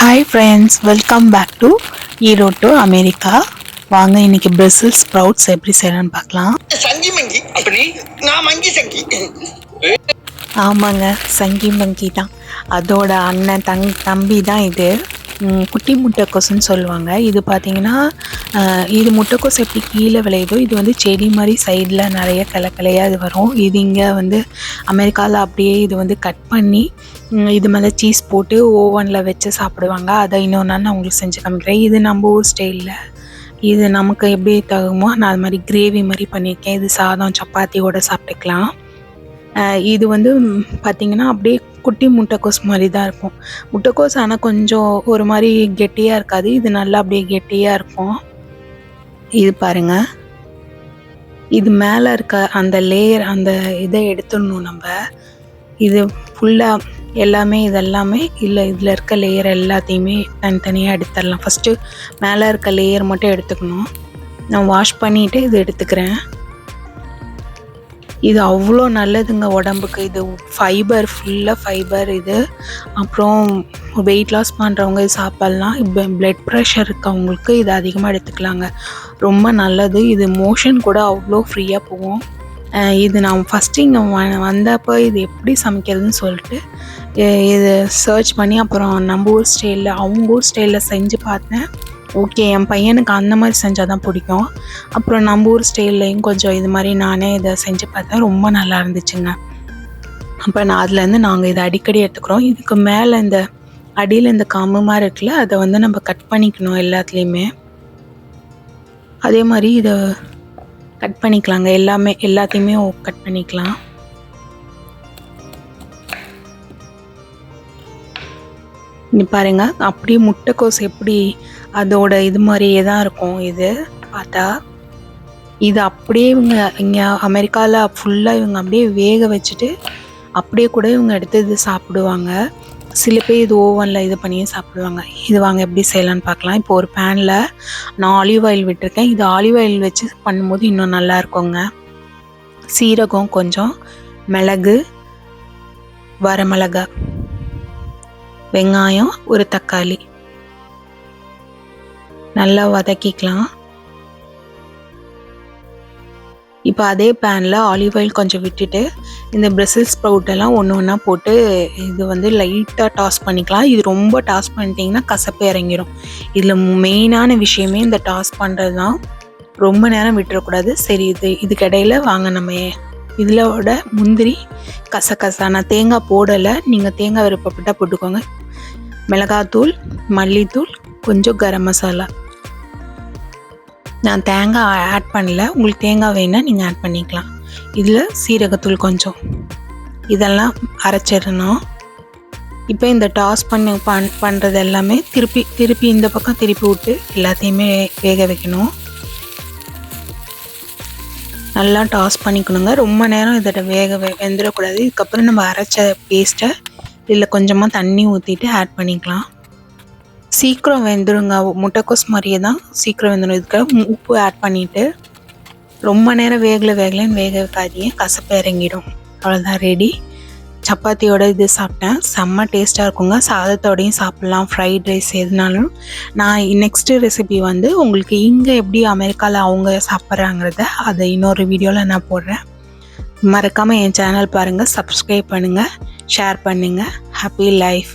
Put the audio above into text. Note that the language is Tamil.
Hi friends welcome back to Erode to America வாங்க இன்னைக்கு பிரசில் ஸ்ப்ரவுட்ஸ் எப்படி செய்யலாம்னு பார்க்கலாம். சங்கி மங்கி அப்படி நான் மங்கி சங்கி. ஆமாங்க சங்கி மங்கி தான். அதோட அண்ணன் தங் தம்பி தான் இது. குட்டி முட்டைக்கோசுன்னு சொல்லுவாங்க. இது பார்த்தீங்கன்னா இது முட்டைக்கோஸ் எப்படி கீழே விளையுதோ இது வந்து செடி மாதிரி சைடில் நிறைய கிளை கிளையாக இது வரும். இது இங்கே வந்து அமெரிக்காவில் அப்படியே இது வந்து கட் பண்ணி இது மேலே சீஸ் போட்டு ஓவனில் வச்சு சாப்பிடுவாங்க. அதை இன்னொன்று நான் உங்களுக்கு செஞ்சு காமிக்கிறேன். இது நம்ம ஊர் ஸ்டைலில் இது நமக்கு எப்படி தகுமோ நான் அது மாதிரி கிரேவி மாதிரி பண்ணியிருக்கேன். இது சாதம் சப்பாத்தியோட சாப்பிட்டுக்கலாம். இது வந்து பார்த்திங்கன்னா அப்படியே குட்டி முட்டைக்கோஸ் மாதிரி தான் இருக்கும். முட்டைக்கோஸ் ஆனால் கொஞ்சம் ஒரு மாதிரி கெட்டியாக இருக்காது. இது நல்லா அப்படியே கெட்டியாக இருக்கும். இது பாருங்க. இது மேலே இருக்க அந்த லேயர் அந்த இதை எடுத்துடணும் நம்ம. இது ஃபுல்லாக எல்லாமே இதெல்லாமே இல்லை இதில் இருக்க லேயர் எல்லாத்தையுமே தனித்தனியாக எடுத்துடலாம். ஃபஸ்ட்டு மேலே இருக்க லேயர் மட்டும் எடுத்துக்கணும். நான் வாஷ் பண்ணிவிட்டு இது எடுத்துக்கிறேன். இது அவ்வளோ நல்லதுங்க உடம்புக்கு. இது ஃபைபர் ஃபுல்லாக ஃபைபர் இது. அப்புறம் வெயிட் லாஸ் பண்ணுறவங்க இது சாப்பிட்லாம். இப்போ பிளட் ப்ரெஷர் இருக்கவங்களுக்கு இது அதிகமாக எடுத்துக்கலாங்க. ரொம்ப நல்லது. இது மோஷன் கூட அவ்வளோ ஃப்ரீயாக போகும். இது நான் ஃபஸ்ட்டு இங்கே வ வந்தப்போ இது எப்படி சமைக்கிறதுன்னு சொல்லிட்டு இது சர்ச் பண்ணி அப்புறம் நம்ம ஊர் ஸ்டைலில் அவங்க ஊர் ஸ்டைலில் செஞ்சு பார்த்தேன். ஓகே என் பையனுக்கு அந்த மாதிரி செஞ்சால் தான் பிடிக்கும். அப்புறம் நம்ம ஊர் ஸ்டைல்லையும் கொஞ்சம் இது மாதிரி நானே இதை செஞ்சு பார்த்தேன். ரொம்ப நல்லா இருந்துச்சுங்க. அப்போ நான் அதுலேருந்து நாங்கள் இதை அடிக்கடி எடுத்துக்கிறோம். இதுக்கு மேலே இந்த அடியில் இந்த காம்பு மாதிரி இருக்குல்ல அதை வந்து நம்ம கட் பண்ணிக்கணும் எல்லாத்துலேயுமே. அதே மாதிரி இதை கட் பண்ணிக்கலாங்க. எல்லாமே எல்லாத்தையுமே கட் பண்ணிக்கலாம். இங்கே பாருங்க அப்படியே முட்டைக்கோஸ் எப்படி அதோட இது மாதிரியே தான் இருக்கும் இது பார்த்தா. இது அப்படியே இவங்க இங்கே அமெரிக்காவில் ஃபுல்லாக இவங்க அப்படியே வேக வச்சுட்டு அப்படியே கூட இவங்க எடுத்து இது சாப்பிடுவாங்க. சில பேர் இது ஓவனில் இது பண்ணியும் சாப்பிடுவாங்க. இது வாங்க எப்படி செய்யலான்னு பார்க்கலாம். இப்போ ஒரு பேனில் நான் ஆலிவ் ஆயில் விட்டிருக்கேன். இது ஆலிவ் ஆயில் வச்சு பண்ணும்போது இன்னும் நல்லா இருக்குங்க. சீரகம் கொஞ்சம் மிளகு வரமிளகா வெங்காயம் ஒரு தக்காளி. நல்லா வதக்கிக்கலாம். இப்போ அதே பேனில் ஆலிவ் ஆயில் கொஞ்சம் விட்டுட்டு இந்த பிரசில் ஸ்ப்ரவுட் எல்லாம் ஒன்று ஒன்றா போட்டு இது வந்து லைட்டாக டாஸ் பண்ணிக்கலாம். இது ரொம்ப டாஸ் பண்ணிட்டீங்கன்னா கசப்பு இறங்கிடும் இதில் மெயினான விஷயமே இந்த டாஸ் பண்ணுறது தான் ரொம்ப நேரம் விட்டுறக்கூடாது. சரி இது இதுக்கு வாங்க நம்ம இதிலோட முந்திரி கசகசா. நான் தேங்காய் போடலை. நீங்கள் தேங்காய் விருப்பப்பட்டால் போட்டுக்கோங்க. மிளகாத்தூள் மல்லித்தூள் கொஞ்சம் கரம் மசாலா. நான் தேங்காய் ஆட் பண்ணல. உங்களுக்கு தேங்காய் வேணால் நீங்கள் ஆட் பண்ணிக்கலாம். இதில் சீரகத்தூள் கொஞ்சம். இதெல்லாம் அரைச்சிடணும். இப்போ இந்த டாஸ் பண்ணி பண் பண்ணுறது எல்லாமே திருப்பி திருப்பி இந்த பக்கம் திருப்பி விட்டு எல்லாத்தையுமே வேக வைக்கணும். நல்லா டாஸ் பண்ணிக்கணுங்க. ரொம்ப நேரம் இதை வேக வெந்துடக்கூடாது. இதுக்கப்புறம் நம்ம அரைச்ச பேஸ்ட்டை இதில் கொஞ்சமாக தண்ணி ஊற்றிட்டு ஆட் பண்ணிக்கலாம். சீக்கிரம் வெந்துருங்க. முட்டைக்கோஸ் மாதிரியே தான் சீக்கிரம் வெந்துடும் இதுக்கு உப்பு ஆட் பண்ணிவிட்டு ரொம்ப நேரம் வேகலை வேகலைன்னு வேக வைக்காதீங்க. கசப்பு இறங்கிடும். அவ்வளோதான் ரெடி சப்பாத்தியோட இது சாப்பிட்டேன். செம்ம டேஸ்ட்டாக இருக்குங்க. சாதத்தோடையும் சாப்பிட்லாம். ஃப்ரைட் ரைஸ் எதுனாலும். நான் நெக்ஸ்ட்டு ரெசிபி வந்து உங்களுக்கு இங்கே எப்படி அமெரிக்காவில் அவங்க சாப்பிட்றாங்கிறத அதை இன்னொரு வீடியோவில் நான் போடுறேன். மறக்காமல் என் சேனல் பாருங்கள் சப்ஸ்கிரைப் பண்ணுங்கள் ஷேர் பண்ணுங்கள் ஹாப்பி லைஃப்